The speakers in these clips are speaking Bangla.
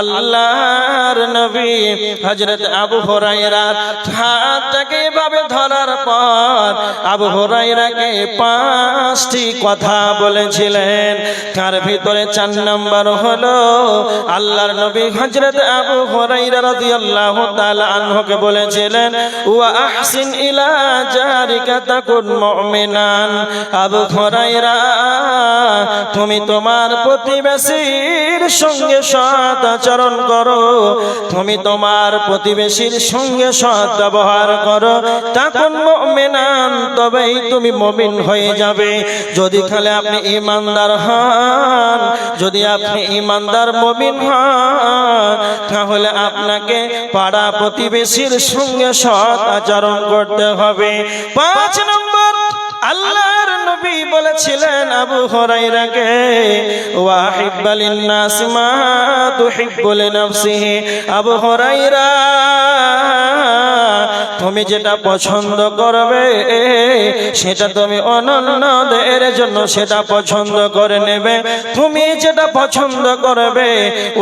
আল্লাহর নবী হযরত আবু হুরায়রা হাতটাকে এভাবে ধরার পর আবু হুরায়রাকে পাঁচটি কথা বলেছিলেন। তার ভিতরে চার নম্বর হলো, আল্লাহর নবী হযরত আবু হুরায়রা রাদিয়াল্লাহু তাআলা আনহুকে বলেছিলেন, ওয়া আহসিন ইলা জারিকা তাকুন মুমিনান। আবু হুরায়রা, তুমি তোমার প্রতিবেশীর সঙ্গে সৎ আচরণ করো। তুমি তোমার প্রতিবেশীর সঙ্গে সৎ ব্যবহার করো। তখন মুমিনান, তবেই তুমি মুমিন হয়ে যাবে। যদি খালে আপনি ইমানদার হন, যদি আপনি ইমানদার মুমিন হন, তাহলে আপনাকে পাড়া প্রতিবেশীর সঙ্গে সৎ আচরণ করতে হবে। পাঁচ নম্বর আল্লাহর নবী বলেছিলেন আবু হুরায়রাকে ওয়াহিব্বালিন নাস মা তুহিব্বু লিনাফসিহি। আবু হুরায়রা তুমি যেটা পছন্দ করবে, সেটা তুমি অনন্যদের জন্য সেটা পছন্দ করে নেবে। তুমি যেটা পছন্দ করবে,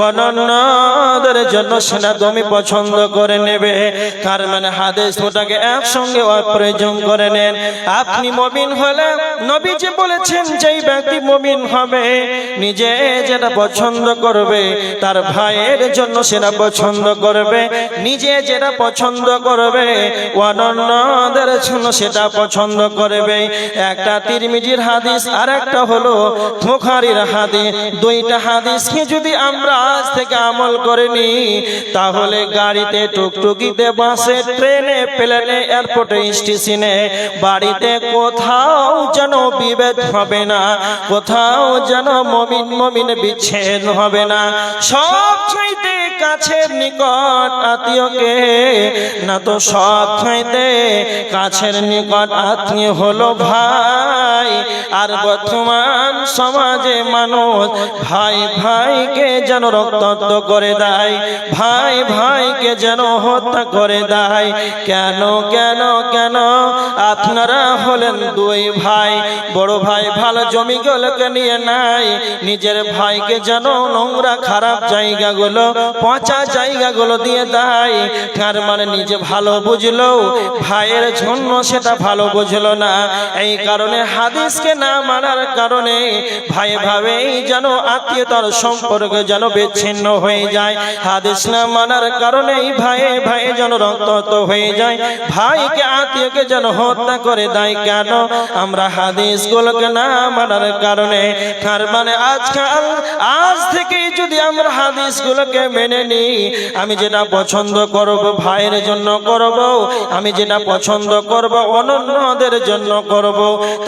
অনন্যদের জন্য সেটা তুমি পছন্দ করে নেবে। তার মানে হাদিস ওটাকে একসঙ্গে অপ্রয়োজন করে নেন। আপনি মমিন হলে নবী যে বলেছেন, যেই ব্যক্তি মমিন হবে, নিজে যেটা পছন্দ করবে, তার ভাইয়ের জন্য সেটা পছন্দ করবে। নিজে যেটা পছন্দ করবে অনন্যদের জন্য সেটা পছন্দ করবে। একটা তিরমিজির হাদিস আর একটা হলো মুখারির হাদিস। দুইটা হাদিসকে যদি আমরা আজ থেকে আমল করে নি, তাহলে গাড়িতে টুকটুকিতে, বাসে, ট্রেনে, প্লেনে, এয়ারপোর্টে, স্টেশনে, বাড়িতে কোথাও যেন বিভেদ হবে না, কোথাও যেন মমিন মমিন বিচ্ছেদ হবে না। সব চাইতে কাছের নিকট আত্মীয়কে, না তো সব চাইতে কাছের নিকট আত্মীয় হলো ভাই। আর বর্তমান সমাজে মানুষ ভাই ভাইকে যেন রক্তাক্ত করে দেয়, ভাই ভাইকে যেন হত্যা করে দেয়। কেন কেন কেন? আপনারা হলেন দুই ভাই, বড় ভাই ভালো জমিগুলোকে নিয়ে নাই, নিজের ভাইকে যেন নোংরা খারাপ জায়গাগুলো পচা জায়গাগুলো দিয়ে দেয়। তার মানে নিজে ভালো বুঝলো, ভাইয়ের জন্য সেটা ভালো বুঝলো না। এই কারণে হাদিসকে না মানার কারণে ভাই ভাবেই যেন আত্মীয়তার সম্পর্ক যেন বিচ্ছিন্ন হয়ে যায়। হাদিস না মানার কারণে ভাই ভাই যেন রক্ত হয়ে যায়। ভাইকে আত্মীয়কে যেন হত্যা করে দেয় কেন? আমরা হাদিসগুলোকে না মানার কারণে। তার মানে আজকাল, আজ থেকেই যদি আমরা হাদিসগুলোকে মেনে নিই আমি যেটা পছন্দ করব ভাইয়ের জন্য করব, আমি যেটা পছন্দ করব অনন্যদের জন্য করব।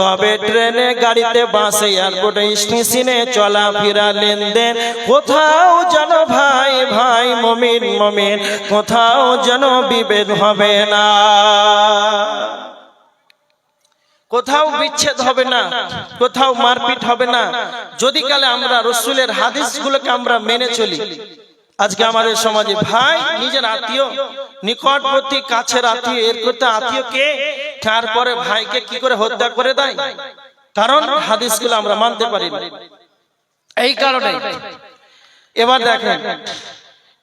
তবে ট্রেনে, গাড়িতে, বাসে, এয়ারপোর্টে, স্টেশনে চলাফেরা লেনদেন, কোথাও যেন ভাই ভাই, মমিন মমিন, কোথাও যেন বিভেদ হবে না। কোথাও বিচ্ছেদ হবে না, কোথাও মারপিট হবে না। যদি কালে আমরা রসুলের হাদিসগুলোকে আমরা মেনে চলি আজকে আমাদের সমাজে ভাই নিজের আত্মীয় নিকটবর্তী কাছের আত্মীয় এর করতে আত্মীয় কে? তারপরে ভাইকে কি করে হত্যা করে দেয়? কারণ হাদিসগুলো আমরা মানতে পারি না এই কারণে এবার দেখেন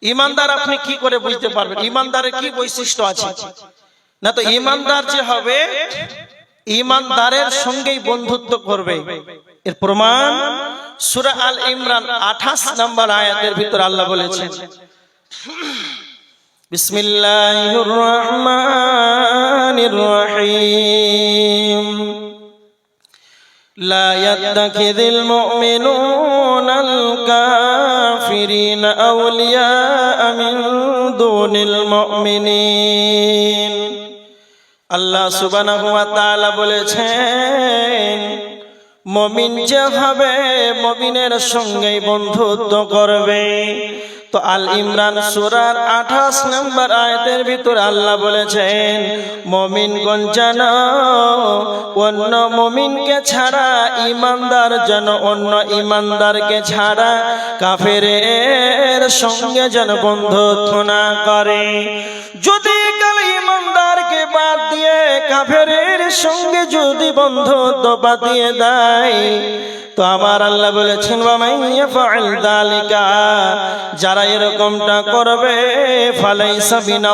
ইমানদার আপনি কি করে বুঝতে পারবেন? ইমানদারের কি বৈশিষ্ট্য আছে? না তো ইমানদার যে হবে ইমানদারের সঙ্গেই বন্ধুত্ব করবে এর প্রমাণ সুরা আল ইমরান আঠাশ নম্বর আয়াতের ভিতর আল্লাহ বলেছেন বিসমিল্লাহির রহমানির রহিম لا يتخذ المؤمنون الكافرين أولياء من دون المؤمنين আল্লাহ সুবহানাহু ওয়া তাআলা বলেছেন, মমিন যে হবে মমিনের সঙ্গেই বন্ধুত্ব করবে, তো আল ইমরান সুরার আঠাশ নম্বর আয়তের ভিতর আল্লাহ বলেছেন, মমিন যেন অন্য মমিনকে ছাড়া ইমানদার যেন অন্য ইমানদারকে ছাড়া কাফেরের সঙ্গে যেন বন্ধুত্ব না করে। যদি কাল ইমানদারকে বাদ দিয়ে কাফেরের সঙ্গে যদি বন্ধুত্ব বাদিয়ে দেয় তো আমার আল্লাহ বলেছেন যারা এরকমটা করবে ফালাই সাবিন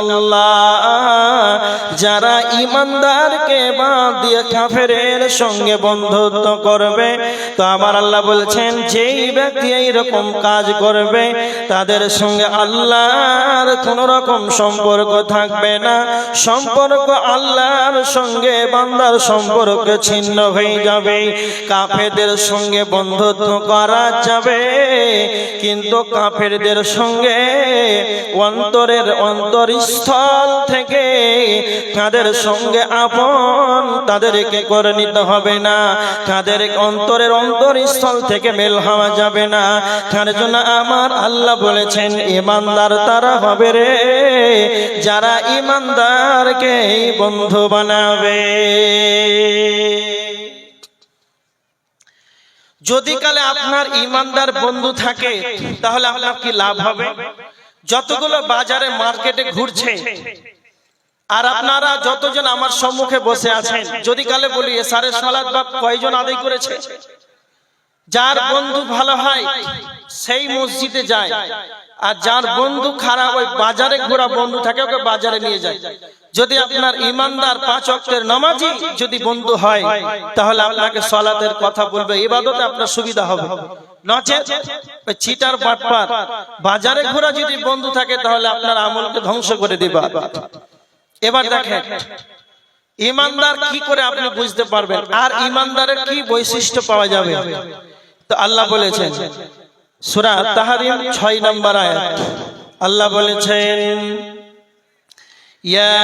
যারা ইমানদারকে বাদ দিয়ে কাফেরের সঙ্গে বন্ধুত্ব করবে। তো আমার আল্লাহ বলছেন, যেই ব্যক্তি এইরকম কাজ করবে, তাদের সঙ্গে আল্লাহর কোন রকম সম্পর্ক থাকবে না। সম্পর্ক আল্লাহর সঙ্গে, বান্দার সম্পর্ক ছিন্ন হয়ে যাবে। কাফেরদের সঙ্গে বন্ধুত্ব করা যাবে। কিন্তু কাফেরদের সঙ্গে অন্তরের অন্তরস্থল থেকে তাদের সঙ্গে আপন তাদেরকে করে নিতে হবে না। তাদের অন্তরের অন্তরস্থল থেকে মেল হওয়া যাবে না। তার জন্য আমার আল্লাহ বলেছেন ইমানদার তারা হবে রে, যারা ইমানদারকে বন্ধু বানাবে। যদি কালে আপনার ইমানদার বন্ধু থাকে, তাহলে আপনার কি লাভ হবে? যতগুলো বাজারে মার্কেটে ঘুরছে আর আপনারা যতজন আমার সম্মুখে বসে আছেন, যদি কালে বলি সারে সালাদ বা কয়জন আদায় করেছে? যার বন্ধু ভালো হয়, সেই মসজিদে যায়। আর যার বন্ধু খারাপ ওই বাজারে ঘোরা বন্ধু থাকে, ওকে বাজারে নিয়ে যায়। যদি আপনার ইমানদার পাঁচ অক্টের নামাজি যদি বন্ধু হয়, তাহলে আপনাকে সলাতের কথা বলবে, ইবাদতে আপনার সুবিধা হবে। ওই চিটার বাটপার, বাজারে ঘোরা যদি বন্ধু থাকে, তাহলে আপনার আমলকে ধ্বংস করে দিবা। এবার দেখেন ইমানদার কি করে আপনি বুঝতে পারবেন? আর ইমানদারের কি বৈশিষ্ট্য পাওয়া যাবে? তো আল্লাহ বলেছেন সূরা তাহরিম 6 নম্বর আয়াত। আল্লাহ বলেছেন ইয়া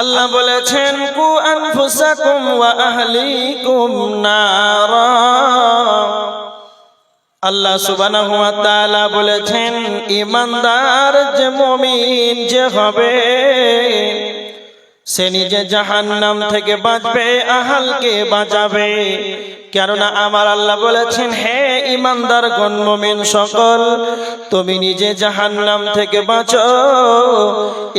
আল্লাহ বলেছেন কু আনফুসাকুম ওয়া আহলিকুম নারা। আল্লাহ সুবহানাহু ওয়া তাআলা বলেছেন ইমানদার যে মুমিন যে হবে, সে নিজে জাহান্নাম থেকে বাঁচবে, আহালকে বাঁচাবে। কেননা আমার আল্লাহ বলেছেন, হে ইমানদার গণ মুমিন সকল, তুমি নিজে জাহান্নাম থেকে বাঁচো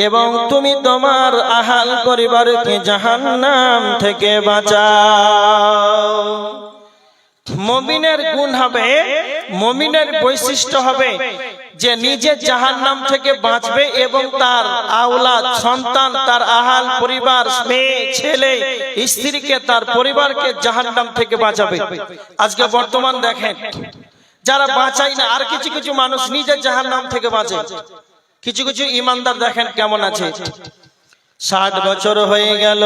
এবং তুমি তোমার আহাল পরিবারকে জাহান্নাম থেকে বাঁচাও। মমিনের গুণ হবে, মমিনের বৈশিষ্ট্য হবে যে নিজে জাহান্নাম থেকে বাঁচবে এবং তার আওলাদ, সন্তান, তার আহাল, পরিবার, মেয়ে, ছেলে, স্ত্রীকে, তার পরিবারকে জাহান্নাম থেকে বাঁচাবে। আজকে বর্তমান দেখেন, যারা বাঁচাই না, আর কিছু কিছু মানুষ নিজের জাহান্নাম থেকে বাঁচে। কিছু কিছু ইমানদার দেখেন কেমন আছে। ষাট বছর হয়ে গেল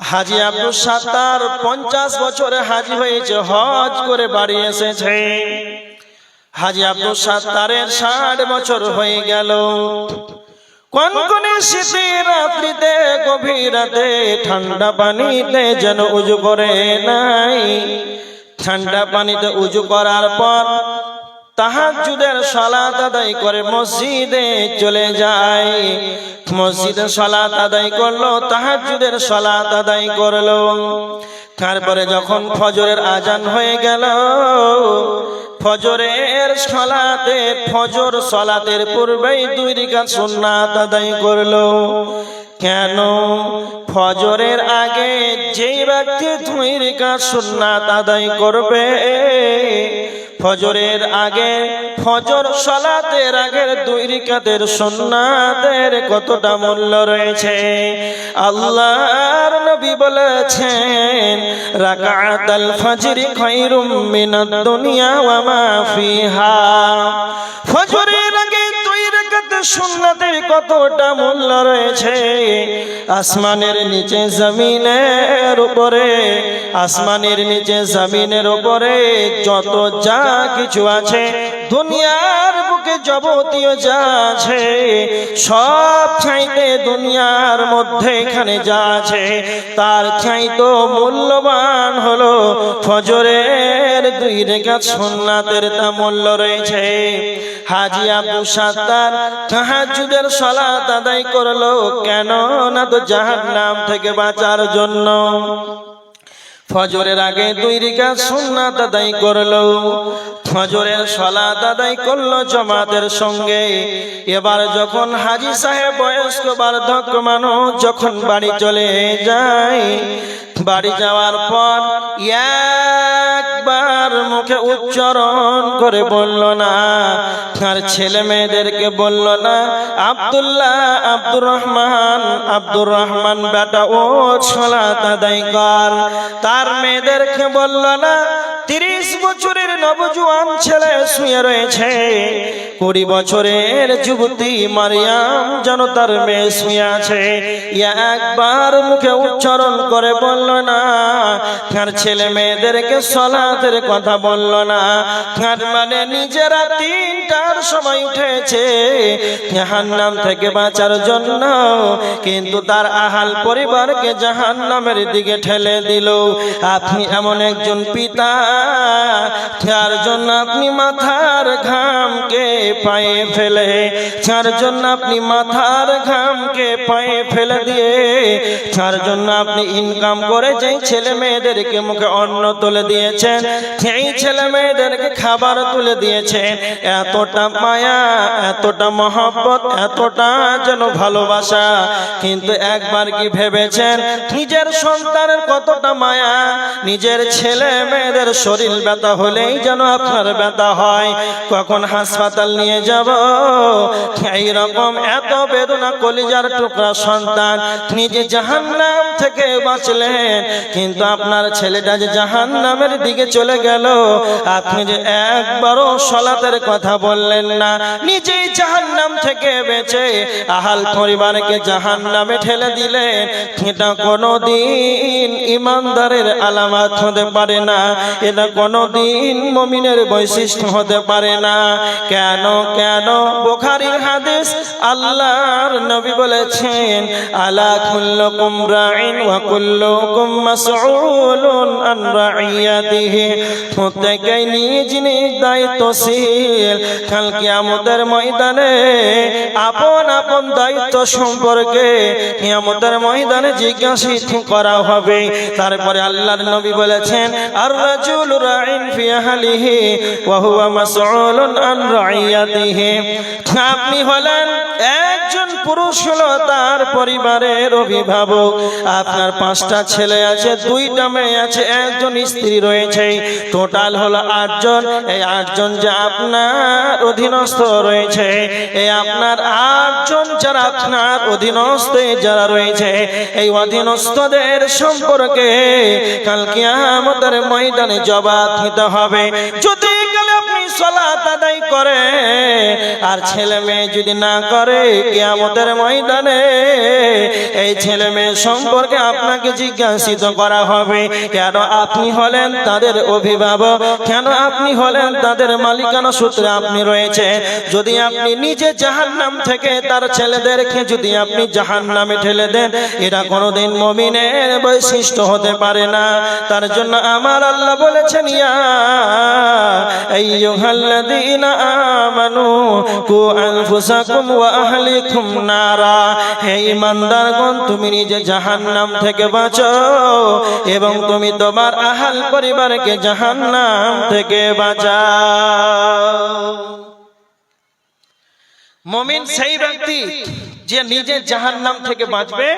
হাজি আব্দুল সাত্তার পঞ্চাশ বছরে হাজি হয়েছে, হজ করে বাড়ি এসেছে। হাজি আব্দুল সাত্তারের ষাট বছর হয়ে গেল। কোন কোন শীতের রাত্রিতে, গভীর রাতে ঠান্ডা পানিতে যেন উজু করে নাই। ঠান্ডা পানিতে উজু করার পর তাহাজুদের সালাত আদায় করে মসজিদে চলে যায়। মসজিদে সালাত আদায় করল তাহাজুদের সালাত আদায় করল। তারপরে যখন ফজরের আজান হয়ে গেল, ফজরের সলাতে, ফজর সলাতের পূর্বেই দুই রিকাত সুন্নাত আদায় করল। কেন? ফজরের আগে যেই ব্যক্তি দুই রিকাত সুন্নাত আদায় করবে ফজরের আগে ফজর সলাতের আগের দুই রিকাতের সন্নাতের কতটা মূল্য রয়েছে? আল্লাহর নবী বলেছেন, রাকাতাল ফজরি খায়রুম মিনাদ দুনিয়া ওয়া মা ফিহা। ফজরের সুন্নাতের কতটা মূল্য রয়েছে? আসমানের নিচে জমিনের উপরে, আসমানের নিচে জমিনের উপরে যত যা কিছু আছে, দুনিয়ার বুকে যাবতীয় যা আছে, সব চাইতে দুনিয়ার মধ্যে এখানে যা আছে, তার চাইতো মূল্যবান হলো ফজরের দুই রেখা সোনাতের তা মূল্য রয়েছে। হাজি আবু সাত্তার তাহাজুদের সলাত আদায় করল কেন না তো জাহান্নাম থেকে বাঁচার জন্য? ফজরের আগে দুই রিকা সুন্নাত আদায় করল। ফজরের সলাত আদায় করল জমাতের সঙ্গে। এবার যখন হাজি সাহেব বয়স্ক বার্ধক্য মানুষ যখন বাড়ি চলে যায়, বাড়ি যাওয়ার পর একবার মুখে উচ্চারণ করে বলল না। আর ছেলে মেয়েদেরকে বলল না, আব্দুল্লাহ আব্দুর রহমান আব্দুর রহমান বেটা, ও ছোলা দাদাই কর তার মেয়েদেরকে বলল না তিরিশ বছরের নবজুয়ান ছেলে শুয়ে রয়েছে। কুড়ি বছরের যুবতী মারিয়াম যেন তার মেয়ে শুয়ে আছে। একবার মুখে উচ্চারণ করে বলল না আর ছেলে মেয়েদেরকে সলাতের কথা বলল না। তার মানে নিজেরা তিনটার সময় উঠেছে, জাহান্নাম থেকে বাঁচার জন্য। কিন্তু তার আহাল পরিবারকে জাহান্নামের দিকে ঠেলে দিল। আপনি এমন একজন পিতা যার জন্য আপনি মাথার ঘামকে পায়ে ফেলে, যার জন্য আপনি মাথার ঘামকে পায়ে ফেলে দিয়ে, যার জন্য আপনি ইনকাম করে যেই ছেলে মেয়েদেরকে মুখে অন্ন তুলে দিয়েছেন, সেই ছেলে মেয়েদেরকে খাবার তুলে দিয়েছেন, এতটা মায়া, এতটা মহব্বত, এতটা যেন ভালোবাসা। কিন্তু একবার কি ভেবেছেন, নিজের সন্তানের কতটা মায়া, নিজের ছেলে মেয়েদের শরীর ব্যথা হলেই যেন আপনার ব্যথা হয়। কখন হাসপাতাল নিয়ে যাব? এই রকম এত বেদনা কলিজার টুকরা সন্তান নিজে জাহান্নাম থেকে বাঁচলেন। কিন্তু আপনার ছেলেটা যে জাহান্নামের দিকে চলে গেল, আপনি যে একবারও সলাতের কথা বললেন না, নিজেই জাহান্নাম থেকে বেঁচে আহাল পরিবারকে জাহান্নামে ঠেলে দিলেন। এটা কোনোদিন ইমানদারের আলামত হতে পারে না। এটা কোনোদিন মমিনের বৈশিষ্ট্য হতে পারে না। কেন কেন? বোখারির হাদিস আল্লাহর নবী বলেছেন, আলা কুল্লুকুম রাইন ওয়া কুল্লুকুম মাসউলুন আন রাইয়াতিহি। প্রত্যেকেই নিজ নিজ দায়িত্বশীল। কাল কিয়ামতের ময়দানে আপন আপন দায়িত্ব সম্পর্কে কিয়ামতের ময়দানে জিজ্ঞাসিত করা হবে। তারপরে আল্লাহর নবী বলেছেন, আর রাজুল রাইন ফি আহলিহি ওয়া হুয়া মাসউলুন আন রাইয়াতিহি আপনি হলেন একজন পুরুষ হলো তার পরিবারের অভিভাবক। আপনার পাঁচটা ছেলে আছে, দুইটা মেয়ে আছে, একজন স্ত্রী রয়েছে। টোটাল হলো আটজন। এই আটজন যে আপনার অধীনস্থ রয়েছে। এই আপনার আটজন যারা আপনার অধীনস্থ যারা রয়েছে, এই অধীনস্থদের সম্পর্কে কালকে আমাদের ময়দানে জবাব দিতে হবে। যদি আদায় করে। আর ছেলে মেয়ে যদি না করে, কিয়ামতের ময়দানে এই ছেলে মেয়ে সম্পর্কে আপনাকে জিজ্ঞাসিত করা হবে, কেন আপনি হলেন তাদের অভিভাবক? কেন আপনি হলেন তাদের মালিকানা সূত্রে আপনি রয়েছে? যদি আপনি নিজে জাহান্নাম থেকে তার ছেলেদেরকে যদি আপনি জাহান্নামে ঠেলে দেন এটা কোনোদিন মমিনের বৈশিষ্ট্য হতে পারে না। তার জন্য আমার আল্লাহ বলেছেন, ইয়া আইয়ুহাল্লাযীনা আমানু কু আনফুসাকুম ওয়া আহলিকুম নারা হে ঈমানদারগণ তুমি নিজে জাহান্নাম থেকে বাঁচো এবং তুমি তোমার আহাল পরিবারকে জাহান্নাম থেকে বাঁচাও। মমিন সেই ব্যক্তি যে নিজে জাহান্নাম থেকে বাঁচবে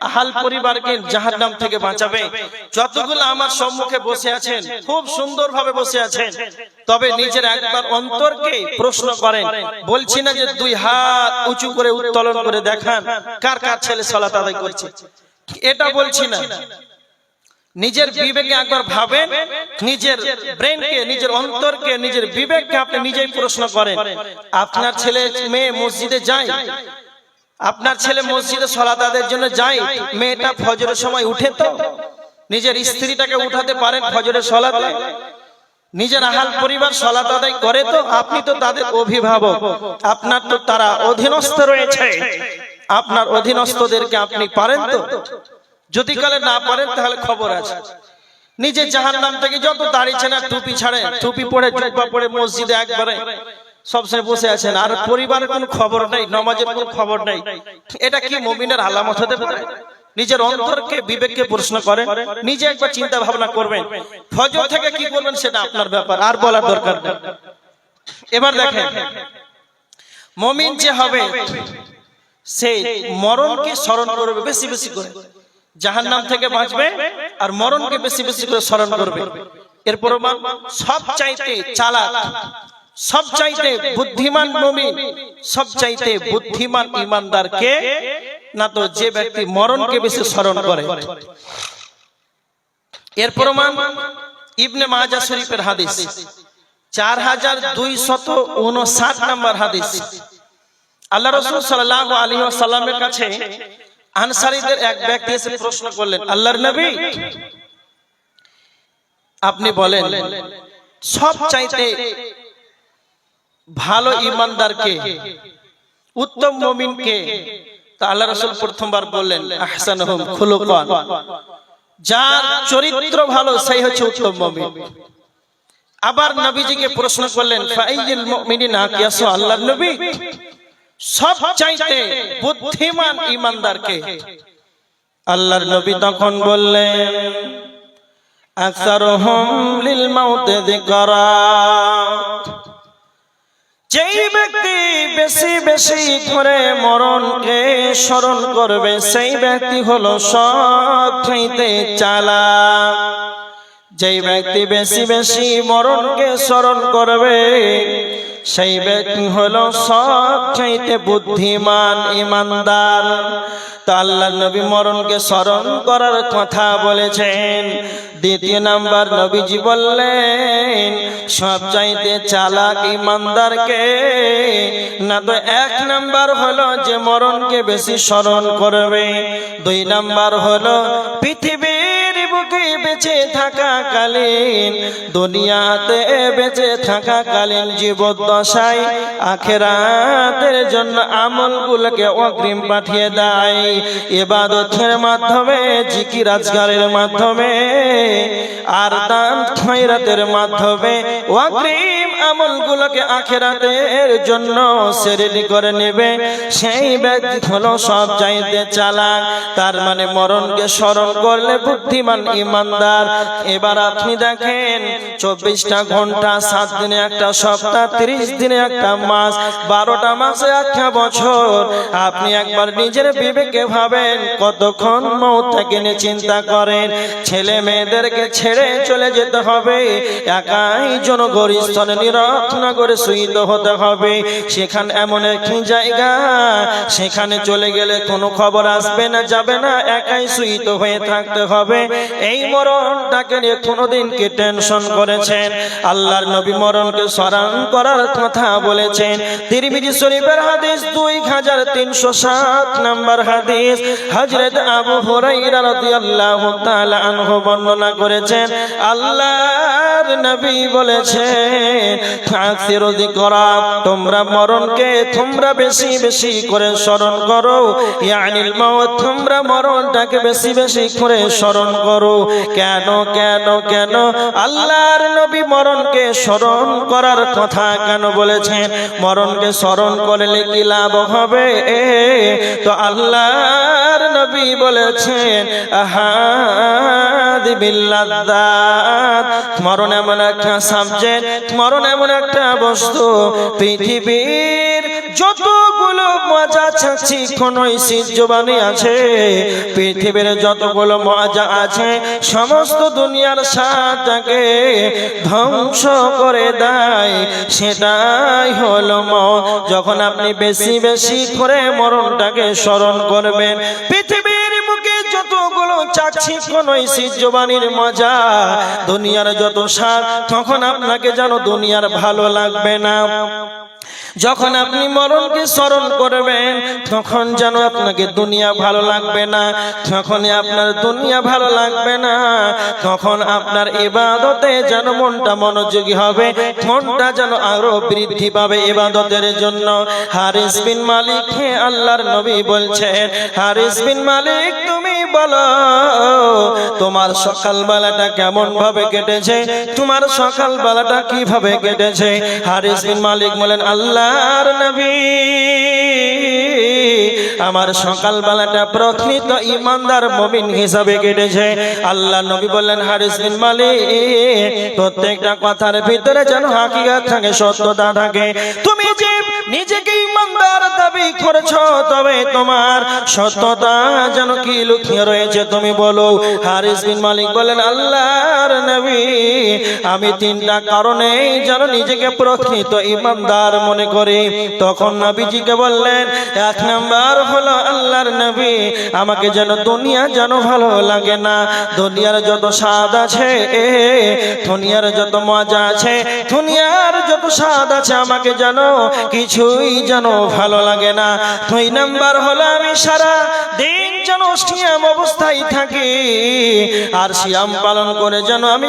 আহাল পরিবারকে জাহান্নাম থেকে বাঁচাবে। যতগুলো আমার সম্মুখে বসে আছেন, খুব সুন্দরভাবে বসে আছেন। তবে নিজের একবার অন্তরকে প্রশ্ন করেন, বলছি না যে দুই হাত উঁচু করে উত্তোলন করে দেখান, কার কার ছেলে সালাত আদায় করছে। এটা বলছি না। নিজের বিবেকে একবার ভাবেন, নিজের ব্রেনকে, নিজের অন্তরকে, নিজের বিবেককে আপনি নিজেই প্রশ্ন করেন, আপনার ছেলে মেয়ে মসজিদে যায় আপনার ছেলে মসজিদে সলাতাদের জন্য যায় মেয়েটা ফজরের সময় উঠে তো নিজের স্ত্রীটাকে উঠাতে পারেন ফজরের সলাতে। নিজের আহাল পরিবার সলাত আদায় করে তো আপনি তো তাদের অভিভাবক। আপনার তো তারা অধীনস্থ রয়েছে। আপনার অধীনস্থদেরকে আপনি পারেন তো? যদি কালে না পারেন তাহলে খবর আছে। নিজে জাহান নাম থেকে যত দাঁড়িয়েছে না টুপি ছাড়ে টুপি পরে জুব্বা পরে মসজিদে একবারে সবসময় বসে আছেন। আর পরিবারের কোনো খবর নাই নমাজের কোনো খবর নাই। এটা কি মমিনের আলামত হতে পারে? নিজের অন্তরকে বিবেককে প্রশ্ন করেন নিজে একবার চিন্তা ভাবনা করবেন। ফজর থেকে কি করবেন সেটা আপনার ব্যাপার আর বলার দরকার নেই। এবার দেখেন মমিন যে হবে সে মরণকে স্মরণ করবে বেশি বেশি করে। জাহান্নাম থেকে বাঁচবে আর মরণকে বেশি বেশি করে স্মরণ করবে। এর প্রমাণ সব চাইতে চালাক। সব চাইতে বুদ্ধিমান মমিন সব চাইতে বুদ্ধিমান ইমানদারকে না তো যে ব্যক্তি মরণকে বেশি স্মরণ করে। এর প্রমাণ ইবনে মাজা শরীফের হাদিস। চার হাজার দুই শত উনষাট নম্বর হাদিস। আল্লাহ রসুল সাল্লাহ আলী সাল্লামের কাছে আনসারীদের এক ব্যক্তি এসে প্রশ্ন করলেন আল্লাহর নবী? আপনি বলেন সব চাইতে ভালো ইমানদারকে, উত্তম মমিনকে, তা আল্লাহ রসুল প্রথমবার বললেন আহসান হোম খুলুকান। যার চরিত্র ভালো, সেই হচ্ছে উত্তম মমিন। আবার নবীজিকে প্রশ্ন করলেন ফাইজিল মুমিনিনা কিয়াসু আল্লাহর নবী? সব চাইতে বুদ্ধিমান ইমানদারকে। আল্লাহর নবী তখন বললেন, আকসারুহুম লিল মাউতে যিকরা। যেই ব্যক্তি বেশি বেশি করে মরণকে স্মরণ করবে সেই ব্যক্তি হলো সব চাইতে চালা। যেই ব্যক্তি বেশি বেশি মরণকে স্মরণ করবে সেই ব্যক্তি হলো সব চাইতে বুদ্ধিমান, ইমানদার। তো আল্লাহ নবী মরণকে স্মরণ করার কথা বলেছেন। দ্বিতীয় নাম্বার, নবীজি বললেন, সব চাইতে চালাক ইমানদারকে না তো এক নাম্বার হলো যে মরণকে বেশি স্মরণ করবে। দুই নাম্বার হলো পৃথিবীর বুকে বেঁচে থাকাকালীন, দুনিয়াতে বেঁচে থাকাকালীন জীবদ্দশায়, আখেরাতের জন্য আমলগুলোকে অগ্রিম পাঠিয়ে দেয়। এবাদতের মাধ্যমে জিকির আজগারের মাধ্যমে, আর দান খয়রাতের মাধ্যমে অগ্রিম আমলগুলোকে আখেরাতের জন্য সেরেডি করে নেবে। সেই ব্যক্তি হলো সব চাইতে চালাক, তার মানে মরণকে স্মরণ করলে বুদ্ধিমান, ইমানদার এবার আপনি দেখেন, চব্বিশটা ঘণ্টা, সাত দিনে একটা সপ্তাহ, তিরিশ দিনে একটা মাস, বারোটা মাসে একটা বছর। আপনি একবার নিজের বিবেকে ভাবেন, কতক্ষণ মৌতাকে নিয়ে চিন্তা করেন। ছেলে মেয়েদেরকে ছেড়ে চলে যেতে হবে। একাই জনগরিষ্ঠনে নিরক্ষণা করে শুইত হতে হবে। সেখানে এমন একটি জায়গা, সেখানে চলে গেলে কোনো খবর আসবে না, যাবে না, একাই শুইত হয়ে থাকতে হবে। এই মরণটাকে নিয়ে কোনোদিন কি টেনশন করেছেন? আল্লাহর নবী মরণকে স্মরণ করার কথা বলেছেন। শরীফের হাদিস দুই হাজার তিনশো সাত হাদিস। হজরত আবু বর্ণনা করেছেন, আল্লাহর নবী বলেছেন তোমরা মরণকে তোমরা বেশি বেশি করে স্মরণ করো। ইয়ানিল তোমরা মরণটাকে বেশি বেশি করে স্মরণ করো। কেন কেন কেন কেন? আল্লাহর নবী মরণকে স্মরণ করার কথা কেন বলেছেন? মরণকে স্মরণ করলে কি লাভ হবে? তো আল্লাহর নবী বলেছেন বিল্লাদাত। মরণ এমন একটা সাবজেক্ট মরণ এমন একটা বস্তু, পৃথিবীর যতগুলো মজা ছাড়ছি কোনই সিজবানি আছে? পৃথিবীর যতগুলো মজা আছে, সমস্ত দুনিয়ার সাথে ধ্বংস করে দেয়। সেটাই হলো মত যখন আপনি বেশি বেশি করে মরণটাকে স্মরণ করবেন, পৃথিবীর মুখে যতগুলো চাচ্ছি, কোন সিজবানির মজা, দুনিয়ার যত স্বাদ, তখন আপনাকে যেন দুনিয়ার ভালো লাগবে না। যখন আপনি মরণকে স্মরণ করবেন, তখন যেন আপনাকে দুনিয়া ভালো লাগবে না। তখনই আপনার দুনিয়া ভালো লাগবে না, তখন আপনার এবাদতে যেন মনটা মনোযোগী হবে, মনটা যেন আরও বৃদ্ধি পাবে এবাদতের জন্য। হারিস বিন মালিক আল্লাহর নবী বলছেন, হারিস বিন মালিক, তুমি বলো, তোমার সকাল বেলাটা কেমন ভাবে কেটেছে? তোমার সকাল বেলাটা কীভাবে কেটেছে? হারিস বিন মালিক বলেন, আল্লাহর নবী। আমার সকালবেলাটা প্রকৃত ইমানদার মমিন হিসাবে কেটেছে। আল্লাহ নবী বললেন, হারিস বিন মালিক, প্রত্যেকটা কথার ভিতরে যেন হাকিকাত থাকে, সত্যতা থাকে। তুমি যে নিজেকে ইমানদার দাবি করেছ, তবে তোমার সত্যতা যেন কি লুকিয়ে রয়েছে, তুমি বলো। হারিস বিন মালিক বলেন আল্লাহর নবী, আমি তিনটা কারণে যেন নিজেকে প্রকৃত ইমানদার মনে করি। তখন নবীজিকে বললেন, এক নাম্বার হলো আল্লাহর নবী। আমাকে যেন দুনিয়া যেন ভালো লাগে না। দুনিয়ার যত স্বাদ আছে, দুনিয়ার যত মজা আছে, দুনিয়ার যত স্বাদ আছে, আমাকে যেন কিছুই যেন ভালো লাগে না। দুই নাম্বার হলো আমি সারা দিন যেন সিয়াম অবস্থায় থাকে। আর সিয়াম পালন করে যেন আমি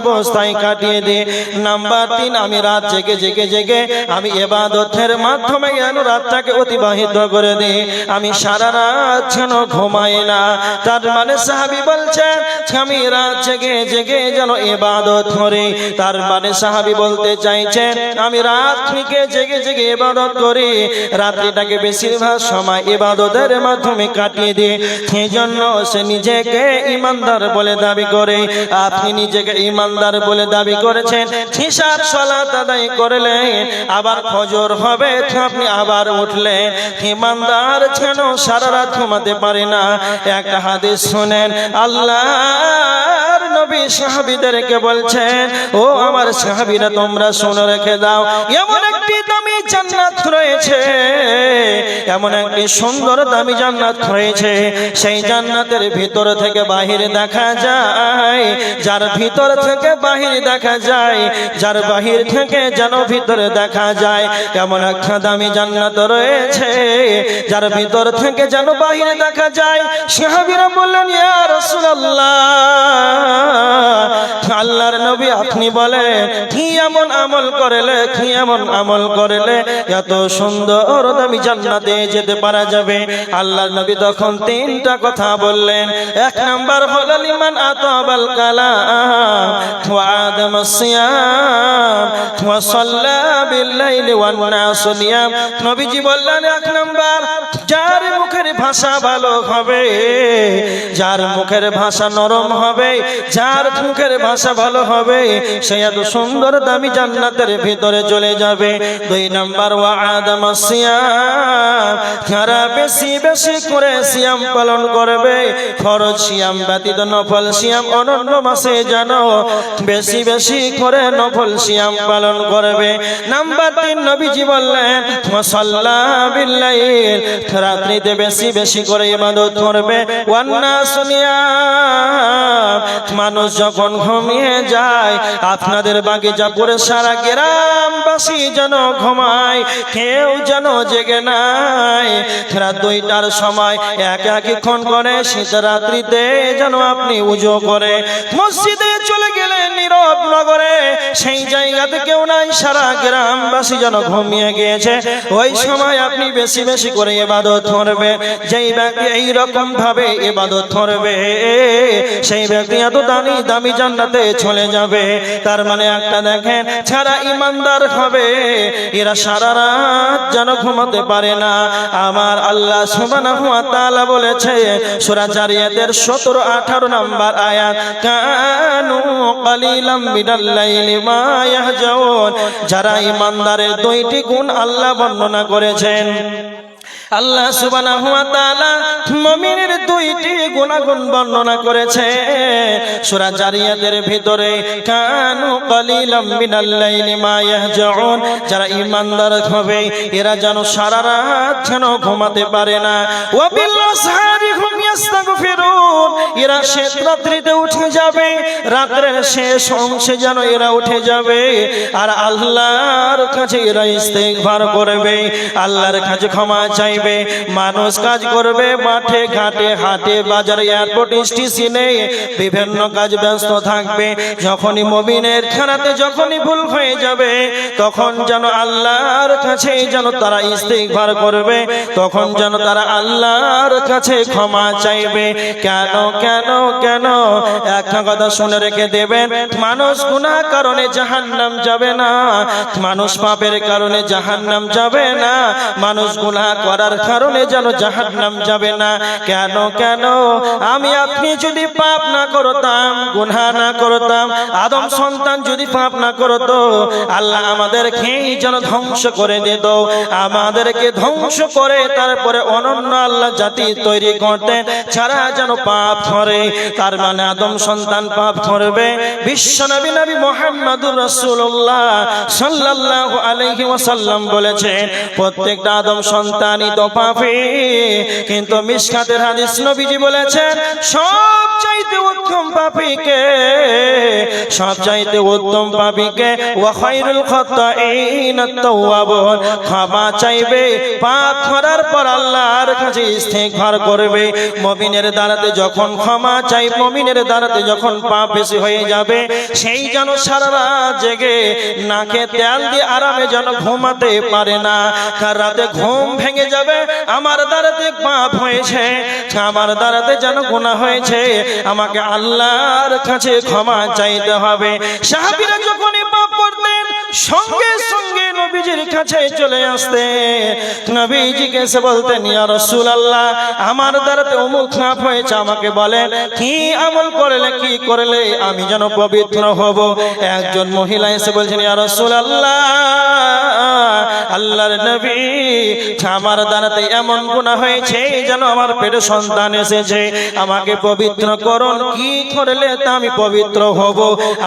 অবস্থায় কাটিয়ে দিই। নাম্বার তিন, আমি রাত জেগে জেগে জেগে আমি এবাদতের মাধ্যমে যেন রাতটাকে অতিবাহিত করে দিই। আমি সারা রাত যেন ঘুমাই না। তার মানে সাহাবি বলছেন, আমি রাত জেগে জেগে যেন এবাদত করি। তার মানে সাহাবি বলতে চাইছেন, আমি রাত থেকে জেগে জেগে এবাদত করি। রাত্রিটাকে বেশিরভাগ সময় এবাদতের মাধ্যমে কাটিয়ে দিই সেই জন্য সে নিজেকে ইমানদার বলে দাবি করে। আপনি নিজেকে ইমানদার বলে দাবি করেছেন হিসার সলাত আদায় করলেন আবার ফজর হবে আপনি আবার উঠলেন। ইমানদার যেন সারা রাত ঘুমাতে পারে না। একটা হাদিস শুনেন, আল্লাহর নবী সাহাবীদেরকে বলছেন, ও আমার সাহাবিরা, তোমরা শুনে রেখে দাও। এমন একটি জান্নাত রয়েছে। এমন একটি সুন্দর, দামি জান্নাত রয়েছে। সেই জান্নাতের ভিতর থেকে বাহির দেখা যায়। যার ভিতর থেকে বাহির দেখা যায়, যার বাহির থেকে যেন ভিতরে দেখা যায়, এমন একটা দামি জান্নাত রয়েছে। যার ভিতর থেকে যেন বাহিরে দেখা যায় সাহাবীরা বললেন, ইয়া আল্লাহর নবী আপনি বলেন, কি এমন আমল করলে, কি এমন আমল করলে এত সুন্দর দামি জান্নাতে যেতে পারা যাবে। আল্লাহর নবী তখন তিনটা কথা বললেন। এক নাম্বার হলো, লিমান আতাবাল কালাম, ওয়া আদম সিয়াম, ওয়া সাল্লা বিল লাইলি ওয়ান নাস নিয়াম। নবীজি বললেন, এক নাম্বার মুখের ভাষা ভালো হবে। যার মুখের ভাষা নরম হবে, যার মুখের ভাষা ভালো হবে, সে এত সুন্দর দামি জান্নাতের ভিতরে চলে যাবে। দুই নাম্বার, ওয়া আদম যারা বেশি বেশি করে সিয়াম পালন করবে, ফরজ সিয়াম ব্যতীত নফল সিয়াম অনন্য মাসে জানো বেশি বেশি করে নফল সিয়াম পালন করবে। নাম্বার তিন, নবীজি বললেন রাত্রিতে বেশি বেশি করে ইবাদত করবে। মানুষ যখন ঘুমিয়ে যায়, আপনাদের বাগিচা পরে সারা গ্রামবাসী যেন ঘুমায়, কেউ যেন জেগে নাই। রাত দুইটার সময় এক একক্ষণ করে শীত রাত্রিতে যেন আপনি উজো করে। মসজিদে চলে সেই জায়গাতে কেউ নাই, সারা গ্রামবাসী যেন ঘুমিয়ে গিয়েছে। ওই সময় আপনি বেশি বেশি করে এবাদত ধরবে যেই ব্যক্তি এইরকম ভাবে এবাদত করবে, সেই ব্যক্তি এত দামি দামি জান্নাতে চলে যাবে। তার মানে একটা দেখেন, ছাড়া ইমানদার হবে, এরা সারা রাত যেন ঘুমাতে পারে না। আমার আল্লাহ সুবহানাহু বলেছে, সূরা 17 18 নাম্বার আয়াত, কানু কালিলাম মিনাল যারা ইমানদারের দুইটি গুণ আল্লাহ বর্ণনা করেছেন। আল্লাহ সুবহানাহু ওয়া তাআলা মুমিনের দুইটি গুণাগুণ বর্ণনা করেছে সূরা জারিয়াতের ভিতরে, কানু কালিলাম মিনাল লাইলি মা যারা ঈমানদার হবে, এরা যেন সারা রাত যেন ঘুমাতে পারে না। ওয়া বিল এরা শেষ রাত্রিতে উঠে যাবে। রাত্রের শেষ অংশে যেন এরা উঠে যাবে। আর আল্লাহর কাছে এরা ইস্তেগফার করবে। আল্লাহর কাছে ক্ষমা চাইবে। মানুষ কাজ করবে মাঠে, ঘাটে, হাটে, বাজারে, এয়ারপোর্ট, স্টেশনে। বিভিন্ন কাজ ব্যস্ত থাকবে। যখনই মবিনের খেলাতে যখনই ভুল হয়ে যাবে, তখন যেন আল্লাহর কাছে যেন তারা ইস্তেগফার করবে, তখন যেন তারা আল্লাহর কাছে ক্ষমা ক্ষমা চাইবে? কেন কেন কেন? একটা কথা শুনে রেখে দেবেন, মানুষ গুনাহ কারণে জাহান্নাম যাবে না। মানুষ পাপের কারণে জাহান্নাম যাবে না। মানুষ গুনাহ করার কারণে যেন জাহান্নাম যাবে না। কেন কেন? আমি, আপনি যদি পাপ না করতাম, গুনাহ না করতাম, আদম সন্তান যদি পাপ না করতো, আল্লাহ আমাদেরকে যেন ধ্বংস করে দিত। আমাদেরকে ধ্বংস করে, তারপরে অনন্য আল্লাহ জাতি তৈরি করতেন ছাড়া যেন পাপ করে তার মানে আদম সন্তান পাপ করবে বিশ্ব নবী নবী মোহাম্মদুর রাসূলুল্লাহ সাল্লাল্লাহু আলাইহি ওয়াসাল্লাম বলেছেন, প্রত্যেকটা আদম সন্তানই তো পাপী। কিন্তু মিশকাতের হাদিস নবীজি বলেছেন, সব উত্তম পাপীকে সব চাইতে উত্তম পাপীকে ক্ষমা চাইবে, পাপ করার পর আল্লাহর কাছে করবে। মুমিনের দ্বারাতে যখন ক্ষমা চাই, মুমিনের দ্বারাতে যখন পাপ বেশি হয়ে যাবে, সেই যেন সারা রাত জেগে নাকে তেল দিয়ে আরামে যেন ঘুমাতে পারে না। তার রাতে ঘুম ভেঙে যাবে, আমার দ্বারাতে পাপ হয়েছে, আমার দ্বারাতে যেন গুনাহ হয়েছে, আমাকে আল্লাহর কাছে ক্ষমা চাইতে হবে। সাহাবিরা যখনই পাপ করতেন সঙ্গে সঙ্গে নবীজির কাছে চলে আসতে। নবীজিকে এসে বলতেন, ইয়া রাসূলুল্লাহ, আমার দ্বারাতে অমুক পাপ হয়েছে, আমাকে বলেন, কি আমল করলে, কি করলে আমি যেন পবিত্র হব? একজন মহিলা এসে বলছেন, ইয়া রাসূলুল্লাহ, আল্লাহর নবী, আমার দ্বারাতে এমন গুনাহ হয়েছে যেন আমার পেটে সন্তান এসেছে। আমাকে পবিত্র করুন, কি করলে তা আমি পবিত্র হব?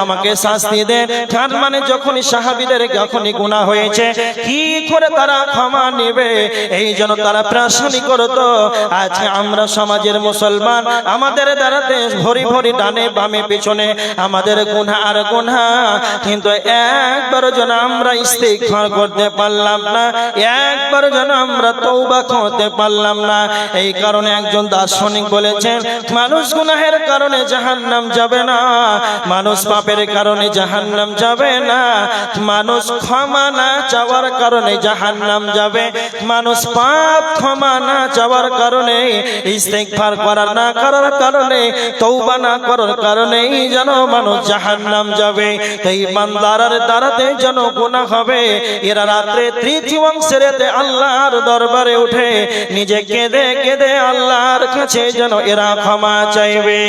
আমাকে শাস্তি দেন। তার মানে যখনই সাহাবীদের যখনই গুনাহ হয়েছে কি করে তারা ক্ষমা নেবে? এই জন্য তারা প্রাসানি করতো। আজকে আমরা সমাজের মুসলমান, আমাদের দ্বারাতে ভরি ভরি ডানে বামে পেছনে, আমাদের গুনাহ আর গুনাহ। কিন্তু একবার যেন আমরা ইস্তেগফার করতে পারলাম না একবার যেন আমরা তওবা করতে পারলাম না। এই কারণে একজন দার্শনিক বলেছেন, মানুষ গুনাহের কারণে জাহান্নাম যাবে না, মানুষ পাপের কারণে জাহান্নাম যাবে না, মানুষ ক্ষমা না চাওয়ার কারণে জাহান নাম যাবে। মানুষ পাপ ক্ষমা না চাওয়ার কারণে, ইস্তেগফার করার না করার কারণে, তওবা না করার কারণেই যেন মানুষ জাহান নাম যাবে। তাই ইমানদারের দ্বারাতে যেন গুনাহ হবে। এরা রাত্রে তৃতীয় অংশের আল্লাহর দরবারে উঠে নিজে কেঁদে কেঁদে আল্লাহর কাছে যেন এরা ক্ষমা চাইবে।